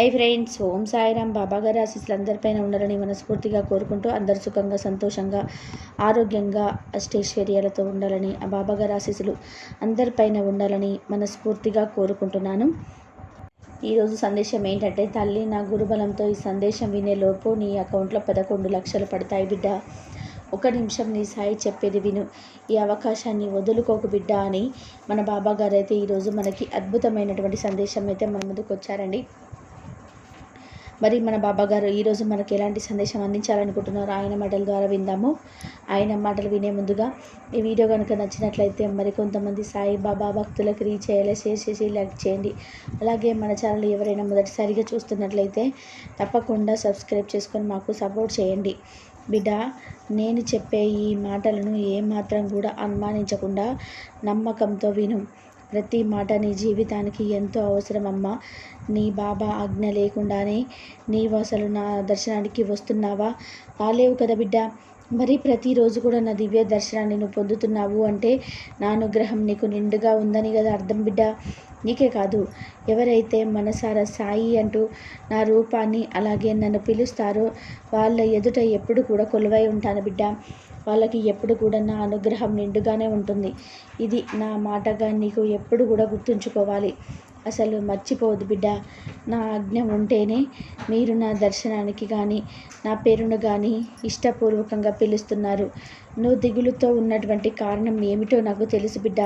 Hi friends Om Sairam. బాబా గారి ఆశీస్సులు అందరిపైన ఉండాలని మనస్ఫూర్తిగా కోరుకుంటూ అందరు సుఖంగా సంతోషంగా ఆరోగ్యంగా అష్టైశ్వర్యాలతో ఉండాలని ఆ బాబా గారి ఆశీస్సులు అందరిపైన ఉండాలని మనస్ఫూర్తిగా కోరుకుంటున్నాను. ఈరోజు సందేశం ఏంటంటే తల్లి నా గురుబలంతో ఈ సందేశం వినేలోపు నీ అకౌంట్లో పదకొండు లక్షలు పడతాయి బిడ్డ. ఒక నిమిషం నీ సాయి చెప్పేది విను. ఈ అవకాశాన్ని వదులుకోకు బిడ్డ అని మన బాబా గారు అయితే ఈరోజు మనకి అద్భుతమైనటువంటి సందేశం అయితే మన ముందుకు వచ్చారండి. మరి మన బాబా గారు ఈరోజు మనకి ఎలాంటి సందేశం అందించాలనుకుంటున్నారో ఆయన మాటల ద్వారా విందాము. ఆయన మాటలు వినే ముందుగా ఈ వీడియో కనుక నచ్చినట్లయితే మరి కొంతమంది సాయి బాబా భక్తులకు రీచ్ అయ్యేలా షేర్ చేసి లైక్ చేయండి. అలాగే మన ఛానల్ ఎవరైనా మొదటిసారిగా చూస్తున్నట్లయితే తప్పకుండా సబ్స్క్రైబ్ చేసుకొని మాకు సపోర్ట్ చేయండి. బిడ్డ నేను చెప్పే ఈ మాటలను ఏమాత్రం కూడా అనుమానించకుండా నమ్మకంతో విను. ప్రతి మాట నీ జీవితానికి ఎంతో అవసరమమ్మా. నీ బాబా ఆజ్ఞ లేకుండానే నీవు అసలు నా దర్శనానికి వస్తున్నావా? రాలేవు కదా బిడ్డ. మరి ప్రతిరోజు కూడా నా దివ్య దర్శనాన్ని నువ్వు పొందుతున్నావు అంటే నా అనుగ్రహం నీకు నిండుగా ఉందని కదా అర్థం బిడ్డ. నీకే కాదు ఎవరైతే మనసారా సాయి అంటూ నా రూపాన్ని అలాగే నన్ను పిలుస్తారో వాళ్ళ ఎదుట ఎప్పుడు కూడా కొలువై ఉంటాను బిడ్డ. వాళ్ళకి ఎప్పుడు కూడా నా అనుగ్రహం నిండుగానే ఉంటుంది. ఇది నా మాటగా నీకు ఎప్పుడు కూడా గుర్తుంచుకోవాలి. అసలు మర్చిపోవద్దు బిడ్డ. నా ఆజ్ఞ ఉంటేనే మీరు నా దర్శనానికి కానీ నా పేరును కానీ ఇష్టపూర్వకంగా పిలుస్తున్నారు. నువ్వు దిగులుతో ఉన్నటువంటి కారణం ఏమిటో నాకు తెలుసు బిడ్డ.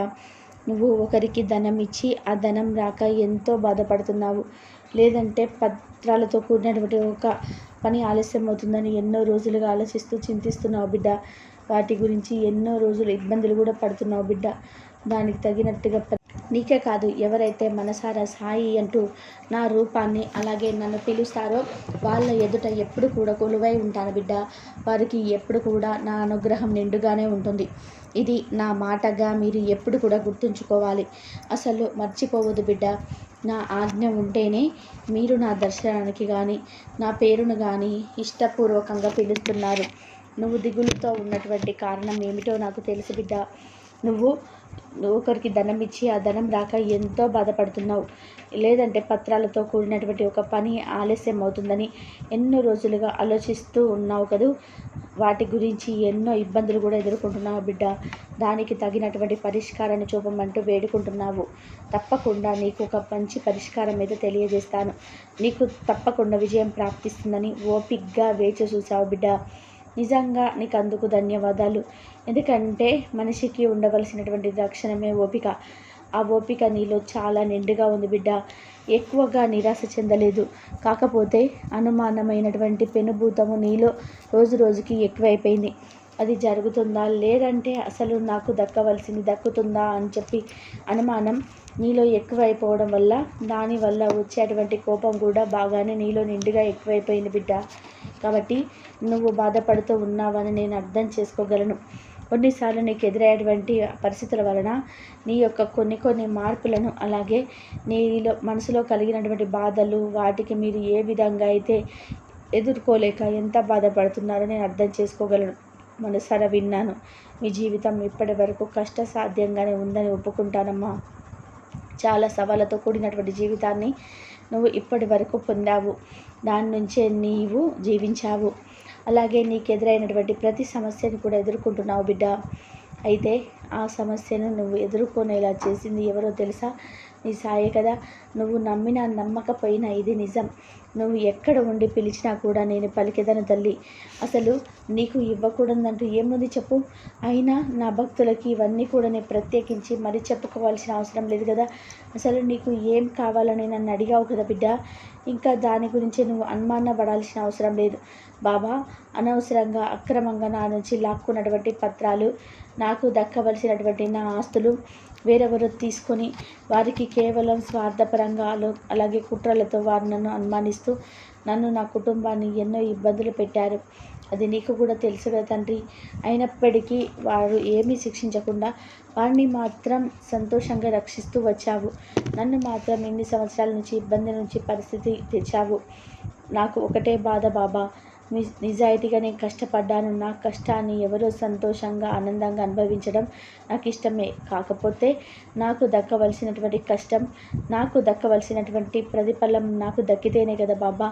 నువ్వు ఒకరికి ధనం ఇచ్చి ఆ ధనం రాక ఎంతో బాధపడుతున్నావు. లేదంటే పత్రాలతో కూడినటువంటి ఒక పని ఆలస్యం అవుతుందని ఎన్నో రోజులుగా ఆలోచిస్తూ చింతిస్తున్నావు బిడ్డ. వాటి గురించి ఎన్నో రోజులు ఇబ్బందులు కూడా పడుతున్నావు బిడ్డ. దానికి తగినట్టుగా నీకే కాదు ఎవరైతే మనసారా సాయి అంటూ నా రూపాన్ని అలాగే నన్ను పిలుస్తారో వాళ్ళ ఎదుట ఎప్పుడు కూడా కొలువై ఉంటాను బిడ్డ. వారికి ఎప్పుడు కూడా నా అనుగ్రహం నిండుగానే ఉంటుంది. ఇది నా మాటగా మీరు ఎప్పుడు కూడా గుర్తుంచుకోవాలి. అసలు మర్చిపోవద్దు బిడ్డ. నా ఆజ్ఞ ఉంటేనే మీరు నా దర్శనానికి కానీ నా పేరును కానీ ఇష్టపూర్వకంగా పిలుస్తున్నారు. నువ్వు దిగులుతో ఉన్నటువంటి కారణం ఏమిటో నాకు తెలుసు బిడ్డ. నువ్వు ఒకరికి ధనం ఇచ్చి ఆ ధనం రాక ఎంతో బాధపడుతున్నావు. లేదంటే పత్రాలతో కూడినటువంటి ఒక పని ఆలస్యం అవుతుందని ఎన్నో రోజులుగా ఆలోచిస్తూ ఉన్నావు కదూ? వాటి గురించి ఎన్నో ఇబ్బందులు కూడా ఎదుర్కొంటున్నావు బిడ్డ. దానికి తగినటువంటి పరిష్కారాన్ని చూపమంటూ వేడుకుంటున్నావు. తప్పకుండా నీకు ఒక మంచి పరిష్కారం అయితే తెలియజేస్తాను. నీకు తప్పకుండా విజయం ప్రాప్తిస్తుందని ఓపిక్గా వేచి చూసావు బిడ్డ. నిజంగా నీకు అందుకు ధన్యవాదాలు. ఎందుకంటే మనిషికి ఉండవలసినటువంటి రక్షణమే ఓపిక. ఆ ఓపిక నీలో చాలా నిండుగా ఉంది బిడ్డ. ఎక్కువగా నిరాశ చెందలేదు. కాకపోతే అనుమానమైనటువంటి పెనుభూతము నీలో రోజు రోజుకి ఎక్కువైపోయింది. అది జరుగుతుందా? లేదంటే అసలు నాకు దక్కవలసింది దక్కుతుందా అని చెప్పి అనుమానం నీలో ఎక్కువైపోవడం వల్ల దానివల్ల వచ్చేటువంటి కోపం కూడా బాగానే నీలో నిండుగా ఎక్కువైపోయింది బిడ్డ. కాబట్టి నువ్వు బాధపడుతూ ఉన్నావని నేను అర్థం చేసుకోగలను. కొన్నిసార్లు నీకు ఎదురయ్యేటువంటి పరిస్థితుల వలన నీ యొక్క కొన్ని కొన్ని మార్పులను అలాగే నీలో మనసులో కలిగినటువంటి బాధలు వాటికి మీరు ఏ విధంగా అయితే ఎదుర్కోలేక ఎంత బాధపడుతున్నారో నేను అర్థం చేసుకోగలను. మనసారా విన్నాను. మీ జీవితం ఇప్పటి వరకు కష్టసాధ్యంగానే ఉందని ఒప్పుకుంటానమ్మా. చాలా సవాళ్ళతో కూడినటువంటి జీవితాన్ని నువ్వు ఇప్పటి వరకు పొందావు. దాని నుంచే నీవు జీవించావు. అలాగే నీకు ఎదురైనటువంటి ప్రతి సమస్యను కూడా ఎదుర్కొంటున్నావు బిడ్డ. అయితే ఆ సమస్యను నువ్వు ఎదుర్కొనేలా చేసింది ఎవరో తెలుసా? నీ సాయే కదా. నువ్వు నమ్మినా నమ్మకపోయినా ఇది నిజం. నువ్వు ఎక్కడ ఉండి పిలిచినా కూడా నేను పలికెదను తల్లి. అసలు నీకు ఇవ్వకూడదంటూ ఏముంది చెప్పు. అయినా నా భక్తులకి ఇవన్నీ కూడా నేను ప్రత్యేకించి మరి చెప్పుకోవాల్సిన అవసరం లేదు కదా. అసలు నీకు ఏం కావాలని నన్ను అడిగావు కదా బిడ్డ. ఇంకా దాని గురించి నువ్వు అనుమాన పడాల్సిన అవసరం లేదు. బాబా అనవసరంగా అక్రమంగా నా నుంచి లాక్కున్నటువంటి పత్రాలు నాకు దక్కవలసినటువంటి నా ఆస్తులు వేరెవరు తీసుకొని వారికి కేవలం స్వార్థపరంగా అలాగే కుట్రలతో వారు నన్ను అనుమానిస్తూ నన్ను నా కుటుంబాన్ని ఎన్నో ఇబ్బందులు పెట్టారు. అది నీకు కూడా తెలుసు కదా తండ్రి. అయినప్పటికీ వారు ఏమీ శిక్షించకుండా వారిని మాత్రం సంతోషంగా రక్షిస్తూ వచ్చావు. నన్ను మాత్రం ఇన్ని సంవత్సరాల నుంచి ఇబ్బంది నుంచి పరిస్థితి తెచ్చావు? నాకు ఒకటే బాధ బాబా. నిజాయితీగా నేను కష్టపడ్డాను. నా కష్టాన్ని ఎవరో సంతోషంగా ఆనందంగా అనుభవించడం నాకు ఇష్టమే కాకపోతే నాకు దక్కవలసినటువంటి కష్టం నాకు దక్కవలసినటువంటి ప్రతిఫలం నాకు దక్కితేనే కదా బాబా.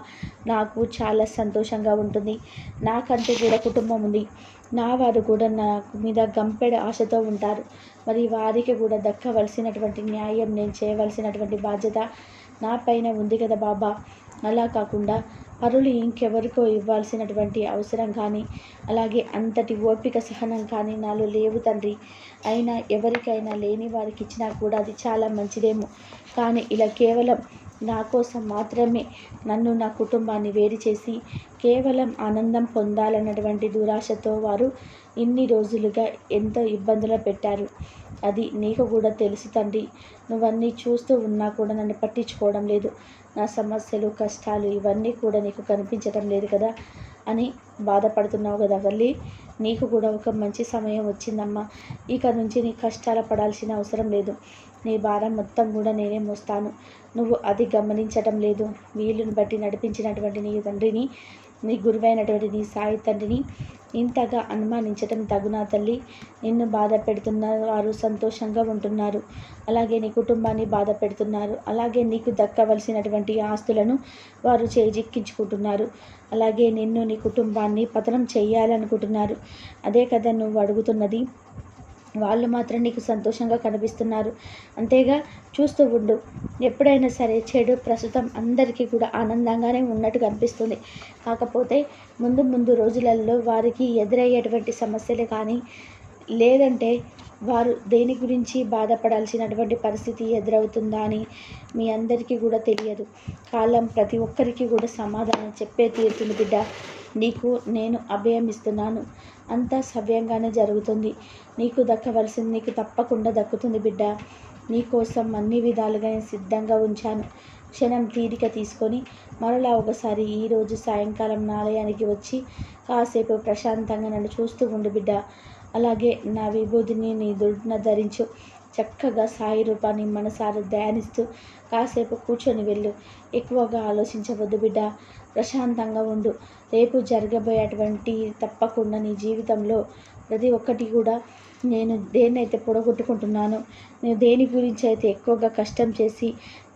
నాకు చాలా సంతోషంగా ఉంటుంది. నాకంటే కూడా కుటుంబం ఉంది. నా వారు కూడా నా మీద గంపెడ ఆశతో ఉంటారు. మరి వారికి కూడా దక్కవలసినటువంటి న్యాయం నేను చేయవలసినటువంటి బాధ్యత నా పైన ఉంది కదా బాబా. అలా కాకుండా పరులు ఇంకెవరికో ఇవ్వాల్సినటువంటి అవసరం కానీ అలాగే అంతటి ఓపిక సహనం కానీ నాలో లేవు తండ్రి. అయినా ఎవరికైనా లేని వారికి ఇచ్చినా కూడా అది చాలా మంచిదేమో. కానీ ఇలా కేవలం నా కోసం మాత్రమే నన్ను నా కుటుంబాన్ని వేరు చేసి కేవలం ఆనందం పొందాలన్నటువంటి దురాశతో వారు ఇన్ని రోజులుగా ఎంతో ఇబ్బందులు పెట్టారు. అది నీకు కూడా తెలుసు తండ్రి. నువ్వన్నీ చూస్తూ ఉన్నా కూడా నన్ను పట్టించుకోవడం లేదు. నా సమస్యలు కష్టాలు ఇవన్నీ కూడా నీకు కనిపించడం లేదు కదా అని బాధపడుతున్నావు కదా తల్లి నీకు కూడా ఒక మంచి సమయం వచ్చిందమ్మా. ఇక నుంచి నీ కష్టాలు పడాల్సిన అవసరం లేదు. నీ భారం మొత్తం కూడా నేనే మోస్తాను. నువ్వు అది గమనించటం లేదు. వీలుని బట్టి నడిపించినటువంటి నీ తండ్రిని నీ గురువైనటువంటి నీ సాయి తండ్రిని ఇంతగా అనుమానించటం తగునా తల్లి. నిన్ను బాధ పెడుతున్న వారు సంతోషంగా ఉంటున్నారు. అలాగే నీ కుటుంబాన్ని బాధ పెడుతున్నారు. అలాగే నీకు దక్కవలసినటువంటి ఆస్తులను వారు చేజిక్కించుకుంటున్నారు. అలాగే నిన్ను నీ కుటుంబాన్ని పతనం చేయాలనుకుంటున్నారు అదే కదా నువ్వు అడుగుతున్నది. వాళ్ళు మాత్రం నీకు సంతోషంగా కనిపిస్తున్నారు. అంతేగా చూస్తూ ఉండు. ఎప్పుడైనా సరే చెడు ప్రస్తుతం అందరికీ కూడా ఆనందంగానే ఉన్నట్టు కనిపిస్తుంది. కాకపోతే ముందు ముందు రోజులలో వారికి ఎదురయ్యేటువంటి సమస్యలు కానీ లేదంటే వారు దేని గురించి బాధపడాల్సినటువంటి పరిస్థితి ఎదురవుతుందా అని మీ అందరికీ కూడా తెలియదు. కాలం ప్రతి ఒక్కరికి కూడా సమాధానం చెప్పే తీరుతుంది బిడ్డ. నీకు నేను అభయం ఇస్తున్నాను. అంతా సవ్యంగానే జరుగుతుంది. నీకు దక్కవలసింది నీకు తప్పకుండా దక్కుతుంది బిడ్డ. నీకోసం అన్ని విధాలుగా నేను సిద్ధంగా ఉంచాను. క్షణం తీరిక తీసుకొని మరలా ఒకసారి ఈరోజు సాయంకాలం నా ఆలయానికి వచ్చి కాసేపు ప్రశాంతంగా నన్ను చూస్తూ ఉండు బిడ్డ. అలాగే నా విభూతిని నీ దుడ్డున ధరించు చక్కగా సాయి రూపాన్ని మనసారి ధ్యానిస్తూ కాసేపు కూర్చొని వెళ్ళు. ఎక్కువగా ఆలోచించవద్దు బిడ్డ. ప్రశాంతంగా ఉండు. రేపు జరగబోయేటువంటి తప్పకుండా నీ జీవితంలో ప్రతి ఒక్కటి కూడా నేను దేన్నైతే పొడగొట్టుకుంటున్నాను నేను దేని గురించి అయితే ఎక్కువగా కష్టం చేసి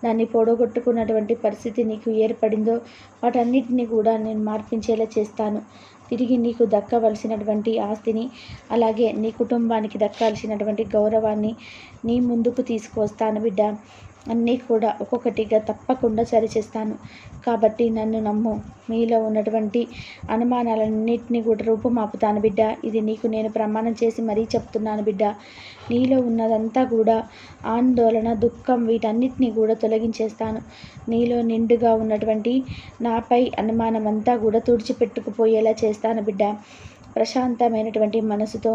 దాన్ని పొడగొట్టుకున్నటువంటి పరిస్థితి నీకు ఏర్పడిందో వాటన్నిటిని కూడా నేను మార్పించేలా చేస్తాను. తిరిగి నీకు దక్కవలసినటువంటి ఆస్తిని అలాగే నీ కుటుంబానికి దక్కాల్సినటువంటి గౌరవాన్ని నీ ముందుకు తీసుకువస్తాను బిడ్డ. అన్నీ కూడా ఒక్కొక్కటిగా తప్పకుండా సరిచేస్తాను. కాబట్టి నన్ను నమ్ము. మీలో ఉన్నటువంటి అనుమానాలన్నింటినీ కూడా రూపుమాపుతాను బిడ్డ. ఇది నీకు నేను ప్రమాణం చేసి మరీ చెప్తున్నాను బిడ్డ. నీలో ఉన్నదంతా కూడా ఆందోళన దుఃఖం వీటన్నిటిని కూడా తొలగించేస్తాను. నీలో నిండుగా ఉన్నటువంటి నాపై అనుమానం అంతా కూడా తుడిచిపెట్టుకుపోయేలా చేస్తాను బిడ్డ. ప్రశాంతమైనటువంటి మనసుతో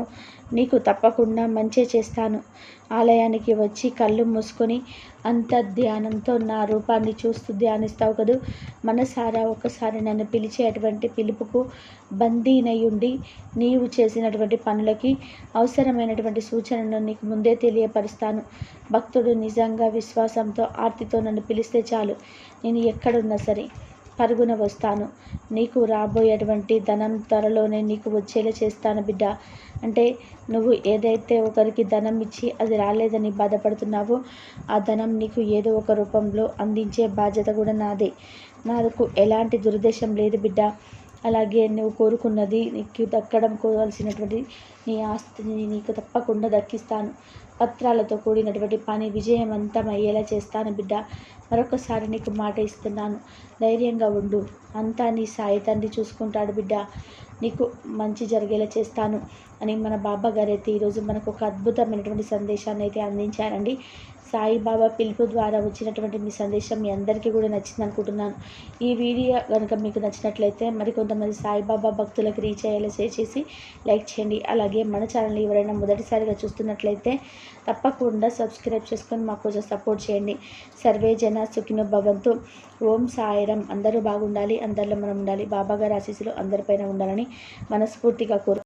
నీకు తప్పకుండా మంచి చేస్తాను. ఆలయానికి వచ్చి కళ్ళు మూసుకొని అంత ధ్యానంతో నా రూపాన్ని చూస్తూ ధ్యానిస్తావు కదూ? మనసారా ఒకసారి నన్ను పిలిచేటువంటి పిలుపుకు బందీనయుండి నీవు చేసినటువంటి పనులకి అవసరమైనటువంటి సూచనను నీకు ముందే తెలియపరుస్తాను. భక్తుడు నిజంగా విశ్వాసంతో ఆర్తితో నన్ను పిలిస్తే చాలు. నేను ఎక్కడున్నా సరే పరుగున వస్తాను. నీకు రాబోయేటువంటి ధనం త్వరలోనే నీకు వచ్చేలా చేస్తాను బిడ్డ. అంటే నువ్వు ఏదైతే ఒకరికి ధనం ఇచ్చి అది రాలేదని బాధపడుతున్నావో ఆ ధనం నీకు ఏదో ఒక రూపంలో అందించే బాధ్యత కూడా నాదే. నాకు ఎలాంటి దురుద్దేశం లేదు బిడ్డ. అలాగే నువ్వు కోరుకున్నది నీకు దక్కడం కోవాల్సినటువంటి నీ ఆస్తిని నీకు తప్పకుండా దక్కిస్తాను. పత్రాలతో కూడినటువంటి పని విజయవంతం అయ్యేలా చేస్తాను బిడ్డ. మరొకసారి నీకు మాట ఇస్తున్నాను. ధైర్యంగా ఉండు. అంతా నీ సాయి తండ్రి చూసుకుంటాడు బిడ్డ. నీకు మంచి జరిగేలా చేస్తాను అని మన బాబా గారు అయితే ఈరోజు మనకు ఒక అద్భుతమైనటువంటి సందేశాన్ని అయితే అందించారండి. సాయిబాబా పిలుపు ద్వారా వచ్చినటువంటి మీ సందేశం మీ అందరికీ కూడా నచ్చింది అనుకుంటున్నాను. ఈ వీడియో కనుక మీకు నచ్చినట్లయితే మరికొంతమంది సాయిబాబా భక్తులకు రీచ్ అయ్యేలా షేర్ చేసి లైక్ చేయండి. అలాగే మన ఛానల్ ఎవరైనా మొదటిసారిగా చూస్తున్నట్లయితే తప్పకుండా సబ్స్క్రైబ్ చేసుకొని మాకు కొంచెం సపోర్ట్ చేయండి. సర్వే జన సుఖినో భవంతు. ఓం సాయిరం అందరూ బాగుండాలి అందరిలో మనం ఉండాలి. బాబాగారి ఆశీస్సులు అందరిపైన ఉండాలని మనస్ఫూర్తిగా కోరు